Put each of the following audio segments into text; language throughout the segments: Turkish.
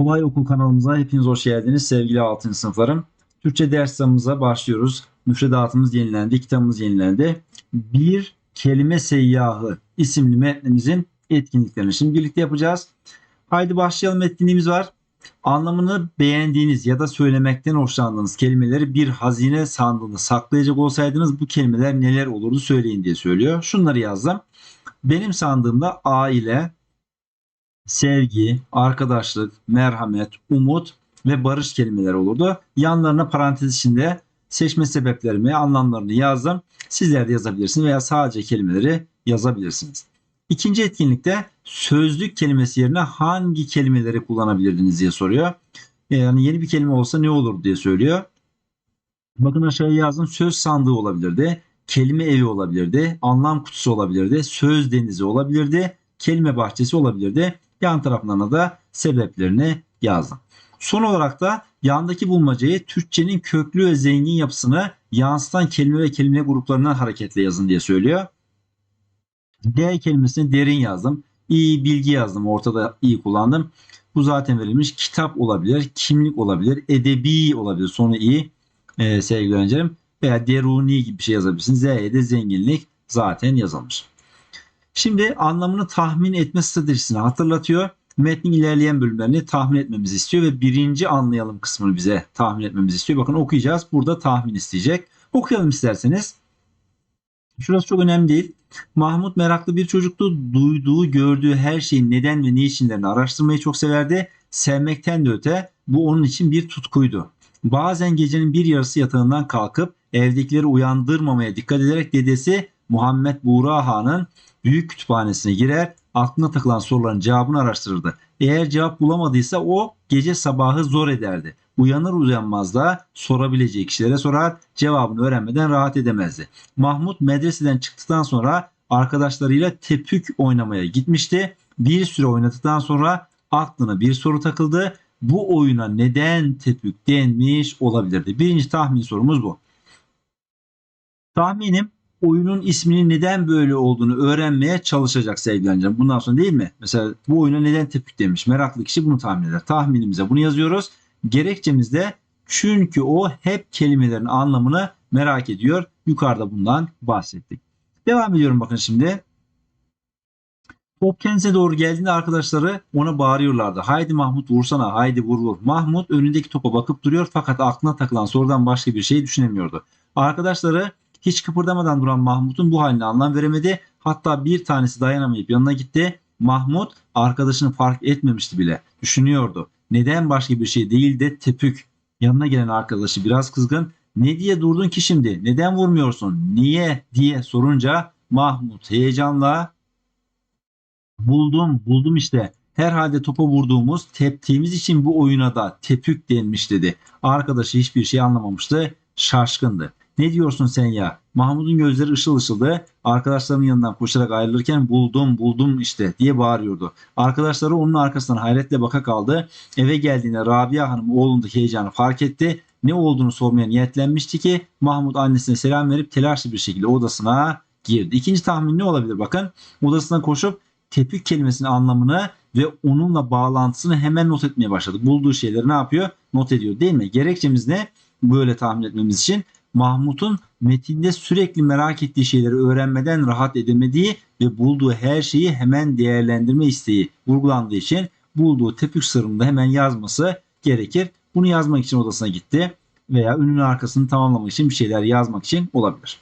Kolay Okul kanalımıza hepiniz hoş geldiniz sevgili 6. sınıflarım. Türkçe derslerimize başlıyoruz. Müfredatımız yenilendi, kitabımız yenilendi. Bir kelime seyyahı isimli metnimizin etkinliklerini şimdi birlikte yapacağız. Haydi başlayalım etkinliğimiz var. Anlamını beğendiğiniz ya da söylemekten hoşlandığınız kelimeleri bir hazine sandığında saklayacak olsaydınız bu kelimeler neler olurdu söyleyin diye söylüyor. Şunları yazdım. Benim sandığımda aile, sevgi, arkadaşlık, merhamet, umut ve barış kelimeleri olurdu. Yanlarına parantez içinde seçme sebeplerimi, anlamlarını yazdım. Sizler de yazabilirsiniz veya sadece kelimeleri yazabilirsiniz. İkinci etkinlikte sözlük kelimesi yerine hangi kelimeleri kullanabilirdiniz diye soruyor. Yani yeni bir kelime olsa ne olur diye söylüyor. Bakın aşağıya yazdım. Söz sandığı olabilirdi. Kelime evi olabilirdi. Anlam kutusu olabilirdi. Söz denizi olabilirdi. Kelime bahçesi olabilirdi. Yan taraflarına da sebeplerini yazdım. Son olarak da yandaki bulmacayı Türkçenin köklü ve zengin yapısını yansıtan kelime ve kelime gruplarından hareketle yazın diye söylüyor. D kelimesini derin yazdım. İyi bilgi yazdım. Ortada iyi kullandım. Bu zaten verilmiş. Kitap olabilir, kimlik olabilir, edebi olabilir. Sonu iyi e, sevgili öğrencilerim. Veya deruni gibi bir şey yazabilirsiniz. Z'ye de zenginlik zaten yazılmış. Şimdi anlamını tahmin etme stratejisini hatırlatıyor. Metnin ilerleyen bölümlerini tahmin etmemizi istiyor ve birinci anlayalım kısmını bize tahmin etmemizi istiyor. Bakın okuyacağız. Burada tahmin isteyecek. Okuyalım isterseniz. Şurası çok önemli değil. Mahmut meraklı bir çocuktu. Duyduğu, gördüğü her şeyin neden ve niçinlerini araştırmayı çok severdi. Sevmekten de öte bu onun için bir tutkuydu. Bazen gecenin bir yarısı yatağından kalkıp evdekileri uyandırmamaya dikkat ederek dedesi Muhammed Buğra Han'ın büyük kütüphanesine girer, aklına takılan soruların cevabını araştırırdı. Eğer cevap bulamadıysa o gece sabahı zor ederdi. Uyanır uyanmaz da sorabileceği kişilere sorar, cevabını öğrenmeden rahat edemezdi. Mahmut medreseden çıktıktan sonra arkadaşlarıyla tepük oynamaya gitmişti. Bir süre oynadıktan sonra aklına bir soru takıldı. Bu oyuna neden tepük denmiş olabilirdi? Birinci tahmin sorumuz bu. Tahminim oyunun isminin neden böyle olduğunu öğrenmeye çalışacak sevgili öğrencilerim. Bundan sonra değil mi? Mesela bu oyuna neden tepük demiş. Meraklı kişi bunu tahmin eder. Tahminimize bunu yazıyoruz. Gerekçemizde çünkü o hep kelimelerin anlamını merak ediyor. Yukarıda bundan bahsettik. Devam ediyorum bakın şimdi. Top kendisine doğru geldiğinde arkadaşları ona bağırıyorlardı. Haydi Mahmut vursana, haydi vur vur. Mahmut önündeki topa bakıp duruyor fakat aklına takılan sorudan başka bir şey düşünemiyordu. Arkadaşları hiç kıpırdamadan duran Mahmut'un bu haline anlam veremedi. Hatta bir tanesi dayanamayıp yanına gitti. Mahmut arkadaşını fark etmemişti bile. Düşünüyordu. Neden başka bir şey değil de tepük. Yanına gelen arkadaşı biraz kızgın. Ne diye durdun ki şimdi? Neden vurmuyorsun? Niye diye sorunca Mahmut heyecanla buldum buldum işte. Herhalde topa vurduğumuz teptiğimiz için bu oyuna da tepük denmiş dedi. Arkadaşı hiçbir şey anlamamıştı. Şaşkındı. Ne diyorsun sen ya? Mahmut'un gözleri ışıl ışıldı. Arkadaşlarının yanından koşarak ayrılırken buldum buldum işte diye bağırıyordu. Arkadaşları onun arkasından hayretle baka kaldı. Eve geldiğinde Rabia Hanım oğlundaki heyecanı fark etti. Ne olduğunu sormaya niyetlenmişti ki Mahmut annesine selam verip telaşlı bir şekilde odasına girdi. İkinci tahmin ne olabilir bakın. Odasına koşup tepük kelimesinin anlamını ve onunla bağlantısını hemen not etmeye başladı. Bulduğu şeyleri ne yapıyor? Not ediyor değil mi? Gerekçemiz ne? Böyle tahmin etmemiz için Mahmut'un metinde sürekli merak ettiği şeyleri öğrenmeden rahat edemediği ve bulduğu her şeyi hemen değerlendirme isteği vurgulandığı için bulduğu tepük sırrını hemen yazması gerekir. Bunu yazmak için odasına gitti veya ünlünün arkasını tamamlamak için bir şeyler yazmak için olabilir.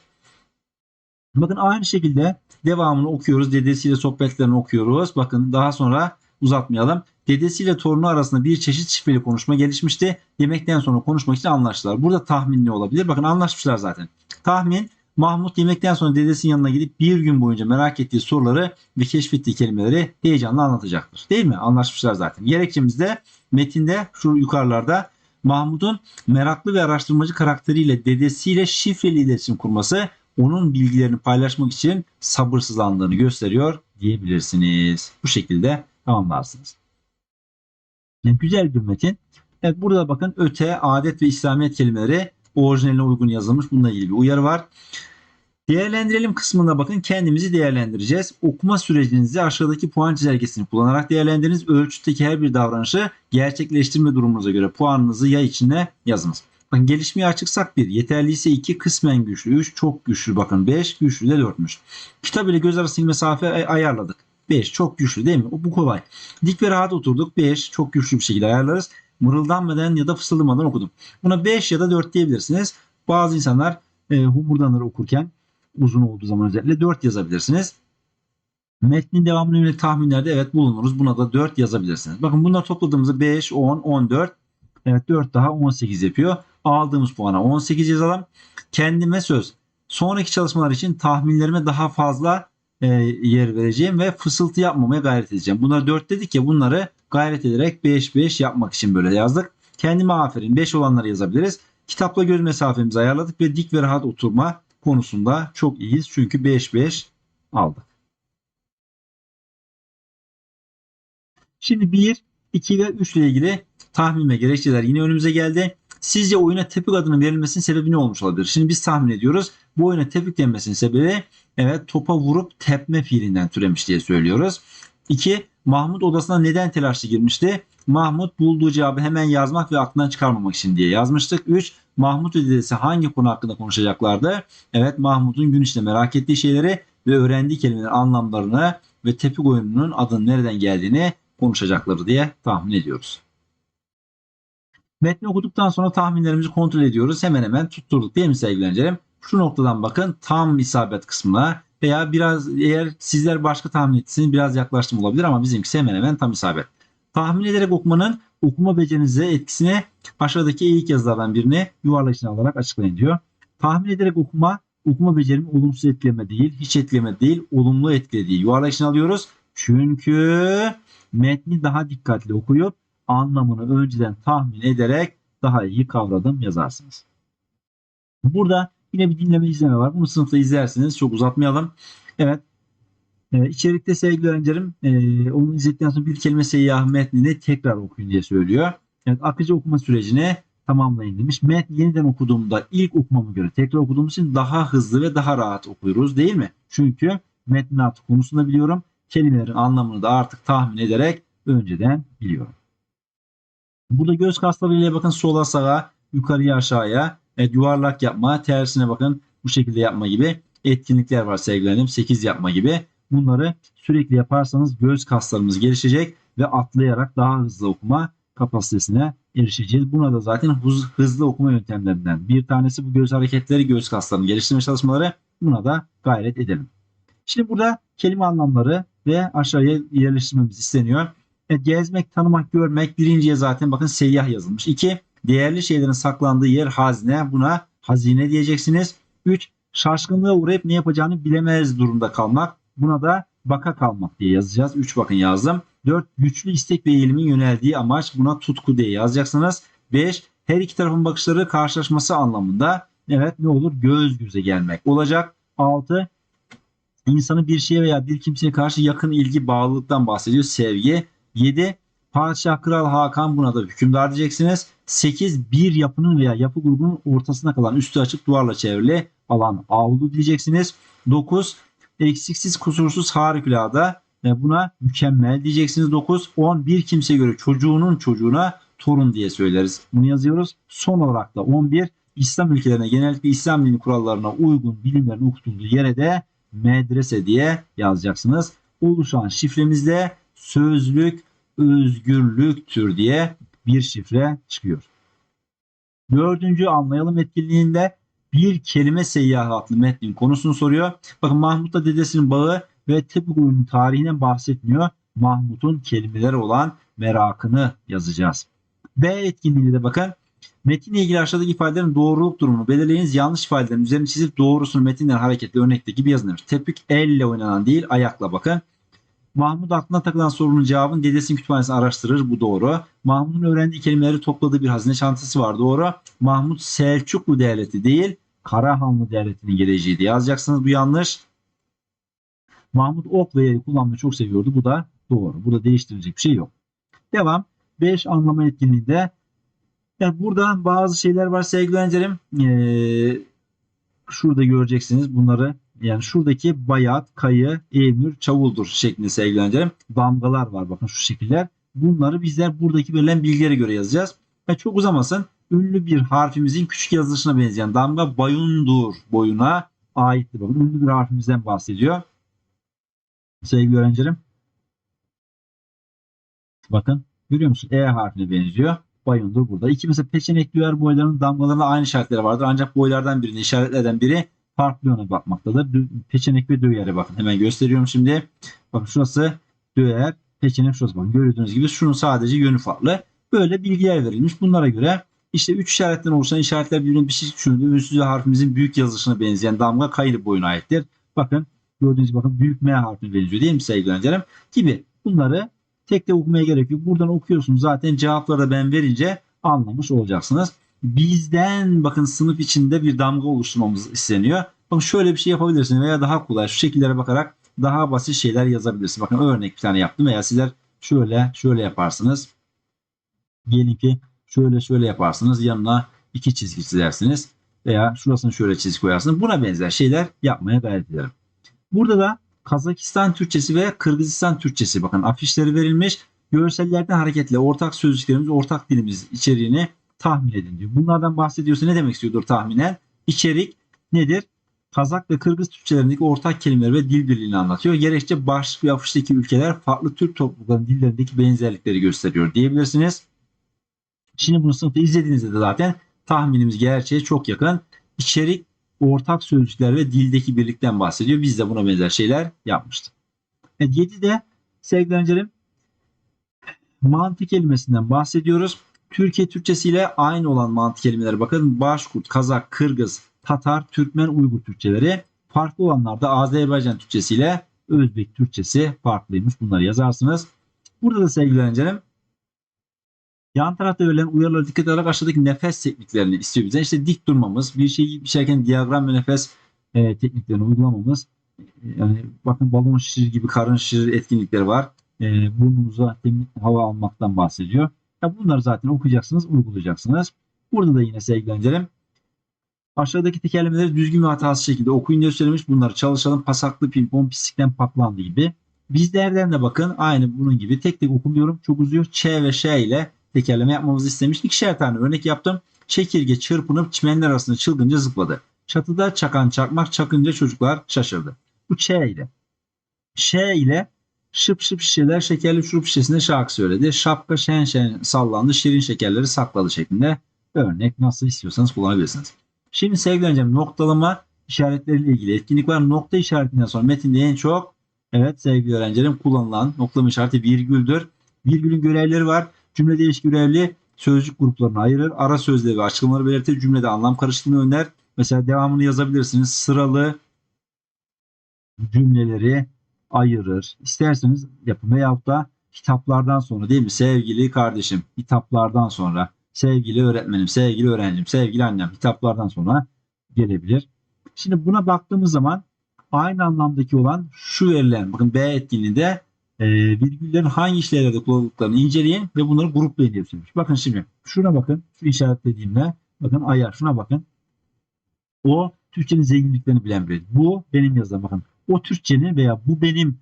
Bakın aynı şekilde devamını okuyoruz. Dedesiyle sohbetlerini okuyoruz. Bakın daha sonra uzatmayalım. Dedesiyle torunu arasında bir çeşit şifreli konuşma gelişmişti. Yemekten sonra konuşmak için anlaştılar. Burada tahmin ne olabilir? Bakın anlaşmışlar zaten. Tahmin Mahmut yemekten sonra dedesinin yanına gidip bir gün boyunca merak ettiği soruları ve keşfettiği kelimeleri heyecanla anlatacaktır. Değil mi? Anlaşmışlar zaten. Gerekçemiz de metinde şu yukarılarda Mahmut'un meraklı ve araştırmacı karakteriyle dedesiyle şifreli iletişim kurması onun bilgilerini paylaşmak için sabırsızlandığını gösteriyor diyebilirsiniz. Bu şekilde tamamlarsınız. Güzel bir metin. Evet burada bakın öte, adet ve İslamiyet kelimeleri orijinaline uygun yazılmış. Bununla ilgili bir uyarı var. Değerlendirelim kısmında bakın kendimizi değerlendireceğiz. Okuma sürecinizi aşağıdaki puan çizelgesini kullanarak değerlendiriniz. Ölçütteki her bir davranışı gerçekleştirme durumunuza göre puanınızı ya içine yazınız. Bakın gelişmeye açıksak 1, yeterliyse 2, kısmen güçlü 3, çok güçlü bakın 5, güçlü de 4'müş. Kitap ile göz arasındaki mesafe ay- ayarladık. 5 çok güçlü değil mi? Bu kolay. Dik ve rahat oturduk. 5 çok güçlü bir şekilde ayarlarız. Mırıldanmadan ya da fısıldamadan okudum. Buna 5 ya da 4 diyebilirsiniz. Bazı insanlar e, humurdanır okurken uzun olduğu zaman özellikle 4 yazabilirsiniz. Metnin devamına yönelik tahminlerde evet bulunuruz. Buna da 4 yazabilirsiniz. Bakın bunları topladığımızda 5, 10, 14. Evet 4 daha 18 yapıyor. Aldığımız puana 18 yazalım. Kendime söz. Sonraki çalışmalar için tahminlerime daha fazla e, yer vereceğim ve fısıltı yapmamaya gayret edeceğim. Bunları 4 dedik ya bunları gayret ederek 5-5 yapmak için böyle yazdık. Kendime aferin 5 olanları yazabiliriz. Kitapla göz mesafemizi ayarladık ve dik ve rahat oturma konusunda çok iyiyiz. Çünkü 5-5 aldık. Şimdi 1, 2 ve 3 ile ilgili tahmin ve gerekçeler yine önümüze geldi. Sizce oyuna tepik adının verilmesinin sebebi ne olmuş olabilir? Şimdi biz tahmin ediyoruz. Bu oyuna tepik denmesinin sebebi evet topa vurup tepme fiilinden türemiş diye söylüyoruz. 2. Mahmut odasına neden telaşlı girmişti? Mahmut bulduğu cevabı hemen yazmak ve aklından çıkarmamak için diye yazmıştık. 3. Mahmut dedesi hangi konu hakkında konuşacaklardı? Evet Mahmut'un gün içinde merak ettiği şeyleri ve öğrendiği kelimelerin anlamlarını ve tepik oyununun adının nereden geldiğini konuşacakları diye tahmin ediyoruz. Metni okuduktan sonra tahminlerimizi kontrol ediyoruz. Hemen hemen tutturduk değil mi sevgili öğrencilerim? Şu noktadan bakın tam isabet kısmına veya biraz eğer sizler başka tahmin etseniz biraz yaklaştım olabilir ama bizimkisi hemen hemen tam isabet. Tahmin ederek okumanın okuma becerinize etkisini aşağıdaki ilk yazılardan birini yuvarlak içine alarak açıklayın diyor. Tahmin ederek okuma okuma becerimi olumsuz etkileme değil, hiç etkileme değil, olumlu etkilediği yuvarlak içine alıyoruz. Çünkü metni daha dikkatli okuyup anlamını önceden tahmin ederek daha iyi kavradım yazarsınız. Burada yine bir dinleme izleme var. Bunu sınıfta izlersiniz. Çok uzatmayalım. Evet. Ee, içerikte sevgili öğrencilerim e, onu izledikten sonra bir kelime seyyah metnini tekrar okuyun diye söylüyor. Evet, akıcı okuma sürecini tamamlayın demiş. Metni yeniden okuduğumda ilk okumama göre tekrar okuduğum için daha hızlı ve daha rahat okuyoruz değil mi? Çünkü metnin artık konusunu da biliyorum. Kelimelerin anlamını da artık tahmin ederek önceden biliyorum. Burada göz kaslarıyla bakın sola sağa, yukarıya aşağıya, evet, yuvarlak yapma, tersine bakın bu şekilde yapma gibi etkinlikler var sevgilerim. 8 yapma gibi. Bunları sürekli yaparsanız göz kaslarımız gelişecek ve atlayarak daha hızlı okuma kapasitesine erişeceğiz. Buna da zaten hız, hızlı okuma yöntemlerinden bir tanesi bu göz hareketleri, göz kaslarını geliştirme çalışmaları. Buna da gayret edelim. Şimdi burada kelime anlamları ve aşağıya yerleştirmemiz isteniyor. Evet, gezmek, tanımak, görmek birinciye zaten bakın seyyah yazılmış. İki, değerli şeylerin saklandığı yer hazine. Buna hazine diyeceksiniz. Üç, şaşkınlığa uğrayıp ne yapacağını bilemez durumda kalmak. Buna da baka kalmak diye yazacağız. Üç bakın yazdım. Dört, güçlü istek ve eğilimin yöneldiği amaç. Buna tutku diye yazacaksınız. Beş, her iki tarafın bakışları karşılaşması anlamında. Evet ne olur? Göz göze gelmek olacak. Altı, insanı bir şeye veya bir kimseye karşı yakın ilgi, bağlılıktan bahsediyor. Sevgi. 7. Padişah Kral Hakan buna da hükümdar diyeceksiniz. 8. Bir yapının veya yapı grubunun ortasına kalan üstü açık duvarla çevrili alan avlu diyeceksiniz. 9. Eksiksiz kusursuz harikulade e, buna mükemmel diyeceksiniz. 9. 10. Bir kimse göre çocuğunun çocuğuna torun diye söyleriz. Bunu yazıyoruz. Son olarak da 11. İslam ülkelerine genellikle İslam dini kurallarına uygun bilimlerin okutulduğu yere de medrese diye yazacaksınız. Oluşan şifremizde sözlük özgürlüktür diye bir şifre çıkıyor. Dördüncü anlayalım etkinliğinde bir kelime seyyahı adlı metnin konusunu soruyor. Bakın Mahmut'la dedesinin bağı ve tepik oyunun tarihinden bahsetmiyor. Mahmut'un kelimeleri olan merakını yazacağız. B etkinliğinde de bakın metinle ilgili aşağıdaki ifadelerin doğruluk durumunu belirleyiniz. Yanlış ifadelerin üzerine çizip doğrusunu metinden hareketli örnekte gibi yazılır. Tepik elle oynanan değil ayakla bakın. Mahmut aklına takılan sorunun cevabını dedesinin kütüphanesini araştırır. Bu doğru. Mahmut'un öğrendiği kelimeleri topladığı bir hazine çantası var. Doğru. Mahmut Selçuklu devleti değil Karahanlı devletinin geleceği diye yazacaksınız. Bu yanlış. Mahmut ok ve yayı kullanmayı çok seviyordu. Bu da doğru. Burada değiştirilecek bir şey yok. Devam. 5 anlama etkinliğinde yani burada bazı şeyler var sevgili öğrencilerim. Ee, şurada göreceksiniz bunları. Yani şuradaki bayat, kayı, emir, çavuldur şeklinde sevgili öğrencilerim. Damgalar var bakın şu şekiller. Bunları bizler buradaki verilen bilgilere göre yazacağız. Ve çok uzamasın. Ünlü bir harfimizin küçük yazılışına benzeyen damga bayundur boyuna aittir. Bakın ünlü bir harfimizden bahsediyor. Sevgili öğrencilerim. Bakın görüyor musun? E harfine benziyor. Bayundur burada. İki mesela peçenek duyar boylarının damgalarında aynı işaretleri vardır. Ancak boylardan birini işaretlerden biri farklı yöne bakmaktadır. Peçenek ve döyere bakın. Hemen gösteriyorum şimdi. Bakın şurası döyer. Peçenek şurası bakın. Gördüğünüz gibi şunun sadece yönü farklı. Böyle bilgiler verilmiş. Bunlara göre işte üç işaretten oluşan işaretler birbirine bir şey şunun ünsüz harfimizin büyük yazılışına benzeyen damga kayılı boyuna aittir. Bakın gördüğünüz gibi bakın büyük M harfine benziyor değil mi sevgili öğrencilerim? Gibi bunları tek tek okumaya gerek yok. Buradan okuyorsunuz zaten cevapları da ben verince anlamış olacaksınız. Bizden bakın sınıf içinde bir damga oluşturmamız isteniyor. Bakın şöyle bir şey yapabilirsiniz veya daha kolay şu şekillere bakarak daha basit şeyler yazabilirsiniz. Bakın örnek bir tane yaptım veya sizler şöyle şöyle yaparsınız. Diyelim ki şöyle şöyle yaparsınız. Yanına iki çizgi çizersiniz. Veya şurasını şöyle çizgi koyarsınız. Buna benzer şeyler yapmaya gayret ederim. Burada da Kazakistan Türkçesi ve Kırgızistan Türkçesi bakın afişleri verilmiş. Görsellerden hareketle ortak sözcüklerimiz, ortak dilimiz içeriğini tahmin edin diyor. Bunlardan bahsediyorsa ne demek istiyordur tahminen? İçerik nedir? Kazak ve Kırgız Türkçelerindeki ortak kelimeler ve dil birliğini anlatıyor. Gerekçe başlık ve afişteki ülkeler farklı Türk topluluklarının dillerindeki benzerlikleri gösteriyor diyebilirsiniz. Şimdi bunu sınıfta izlediğinizde de zaten tahminimiz gerçeğe çok yakın. İçerik, ortak sözcükler ve dildeki birlikten bahsediyor. Biz de buna benzer şeyler yapmıştık. Evet, 7'de sevgili öğrencilerim mantık kelimesinden bahsediyoruz. Türkiye Türkçesi ile aynı olan mantık kelimeleri bakın. Başkurt, Kazak, Kırgız, Tatar, Türkmen, Uygur Türkçeleri. Farklı olanlar da Azerbaycan Türkçesi ile Özbek Türkçesi farklıymış. Bunları yazarsınız. Burada da sevgili öğrencilerim yan tarafta verilen uyarılara dikkat alarak aşağıdaki nefes tekniklerini istiyor bizden. İşte dik durmamız, bir şeyi pişerken diyagram ve nefes e, tekniklerini uygulamamız. E, Yani bakın balon şişirir gibi karın şişirir etkinlikleri var. E, burnunuza temiz hava almaktan bahsediyor. Bunları zaten okuyacaksınız, uygulayacaksınız. Burada da yine sevgili öğrencilerim aşağıdaki tekerlemeleri düzgün ve hatasız şekilde okuyun diye söylemiş. Bunları çalışalım. Pasaklı pimpon pislikten paklandı gibi. Bizlerden de bakın aynı bunun gibi tek tek okumuyorum. Çok uzuyor. Ç ve Ş ile tekerleme yapmamızı istemiş. İkişer tane örnek yaptım. Çekirge çırpınıp çimenler arasında çılgınca zıpladı. Çatıda çakan çakmak çakınca çocuklar şaşırdı. Bu Ç ile. Ş ile şıp şıp şişeler şekerli şurup şişesinde şarkı söyledi. Şapka şen şen sallandı. Şirin şekerleri sakladı şeklinde örnek nasıl istiyorsanız kullanabilirsiniz. Şimdi sevgili öğrencim noktalama işaretleriyle ilgili etkinlik var. Nokta işaretinden sonra metinde en çok evet sevgili öğrencilerim kullanılan noktalama işareti virgüldür. Virgülün görevleri var. Cümlede eş görevli sözcük gruplarına ayırır. Ara sözleri ve açıklamaları belirtir. Cümlede anlam karışıklığını önler. Mesela devamını yazabilirsiniz. Sıralı cümleleri ayırır. İsterseniz yapın veyahut da kitaplardan sonra değil mi? Sevgili kardeşim, kitaplardan sonra sevgili öğretmenim, sevgili öğrencim, sevgili annem hitaplardan sonra gelebilir. Şimdi buna baktığımız zaman aynı anlamdaki olan şu verilen bakın B etkinliğinde e, virgüllerin hangi işlevlerde kullanıldıklarını inceleyin ve bunları gruplayın diye söylemiş. Bakın şimdi şuna bakın şu işaretlediğimle bakın ayar şuna bakın. O Türkçenin zenginliklerini bilen biri. Bu benim yazdım bakın. O Türkçenin veya bu benim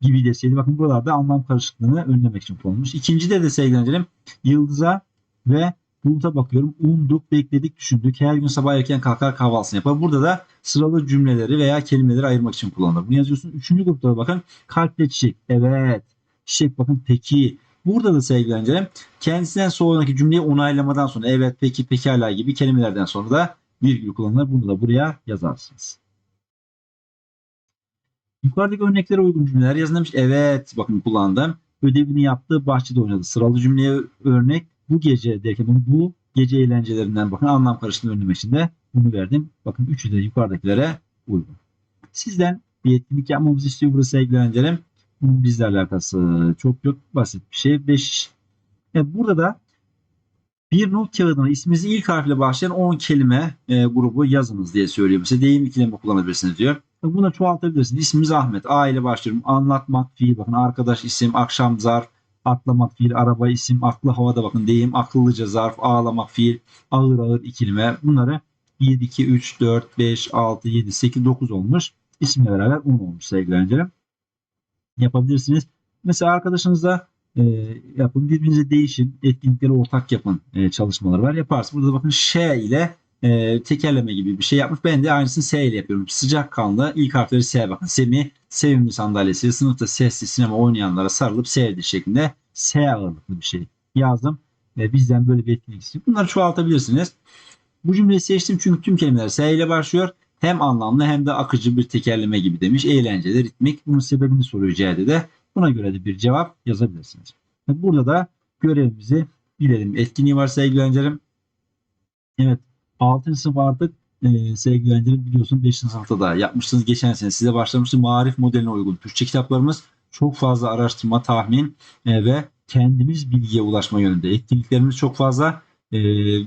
gibi deseydi bakın buralarda anlam karışıklığını önlemek için kullanılmış. İkincide de sevgili öğrencilerim yıldıza ve buluta bakıyorum. Umduk, bekledik, düşündük. Her gün sabah erken kalkar kahvaltısını yapar. Burada da sıralı cümleleri veya kelimeleri ayırmak için kullanılır. Bunu yazıyorsun. Üçüncü grupta da bakın kalple çiçek. Evet. Çiçek bakın peki. Burada da sevgili öğrencilerim kendisinden sonraki cümleyi onaylamadan sonra evet peki pekala gibi kelimelerden sonra da virgül kullanılır. Bunu da buraya yazarsınız. Yukarıdaki örneklere uygun cümleler yazın. Evet bakın kullandım. Ödevini yaptı bahçede oynadı. Sıralı cümleye örnek bu gece derken bu gece eğlencelerinden bakın anlam karışıklığını önlemek için de bunu verdim. Bakın üçü de yukarıdakilere uygun. Sizden bir etkinlik yapmamızı istiyor burası öğrencilerim. Bunun bizle alakası çok çok basit bir şey. 5 evet, burada da bir not kağıdına isminizi ilk harfle başlayan 10 kelime e, grubu yazınız diye söylüyor. Mesela deyim ikileme kullanabilirsiniz diyor. Bunu da çoğaltabilirsiniz. İsmimiz Ahmet. A ile başlıyorum. Anlatmak fiil. Bakın arkadaş isim, akşam zarf, atlamak fiil, araba isim, aklı havada bakın deyim, akıllıca zarf, ağlamak fiil, ağır ağır ikilime bunları 1, 2, 3, 4, 5, 6, 7, 8, 9 olmuş. İsimle beraber 10 olmuş sevgili öğrencilerim. Yapabilirsiniz. Mesela arkadaşınızla e, yapın. Birbirinize değişin. Etkinlikleri ortak yapın e, çalışmaları var. Yaparsın. Burada bakın Ş ile e, tekerleme gibi bir şey yapmış. Ben de aynısını S ile yapıyorum. Sıcakkanlı ilk harfleri S bakın. Semih sevimli sandalyesi sınıfta sesli sinema oynayanlara sarılıp sevdi şeklinde S ağırlıklı bir şey yazdım. Ve bizden böyle bir etkinlik istiyor. Bunları çoğaltabilirsiniz. Bu cümleyi seçtim çünkü tüm kelimeler S ile başlıyor. Hem anlamlı hem de akıcı bir tekerleme gibi demiş. Eğlenceli, ritmik. Bunun sebebini soruyor C'de de. Buna göre de bir cevap yazabilirsiniz. Burada da görevimizi bilelim. Etkinliği var sevgili öğrencilerim. Evet. 6. sınıf artık e, sevgili öğrencilerim biliyorsun 5. sınıfta da yapmıştınız. Geçen sene size başlamıştım. Marif modeline uygun Türkçe kitaplarımız çok fazla araştırma, tahmin e, ve kendimiz bilgiye ulaşma yönünde. Etkinliklerimiz çok fazla. E,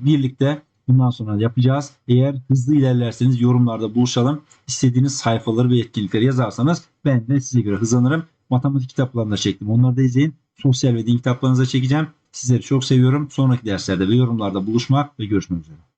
birlikte bundan sonra yapacağız. Eğer hızlı ilerlerseniz yorumlarda buluşalım. İstediğiniz sayfaları ve etkinlikleri yazarsanız ben de size göre hızlanırım. Matematik kitaplarını da çektim. Onları da izleyin. Sosyal ve din kitaplarınızı da çekeceğim. Sizleri çok seviyorum. Sonraki derslerde ve yorumlarda buluşmak ve görüşmek üzere.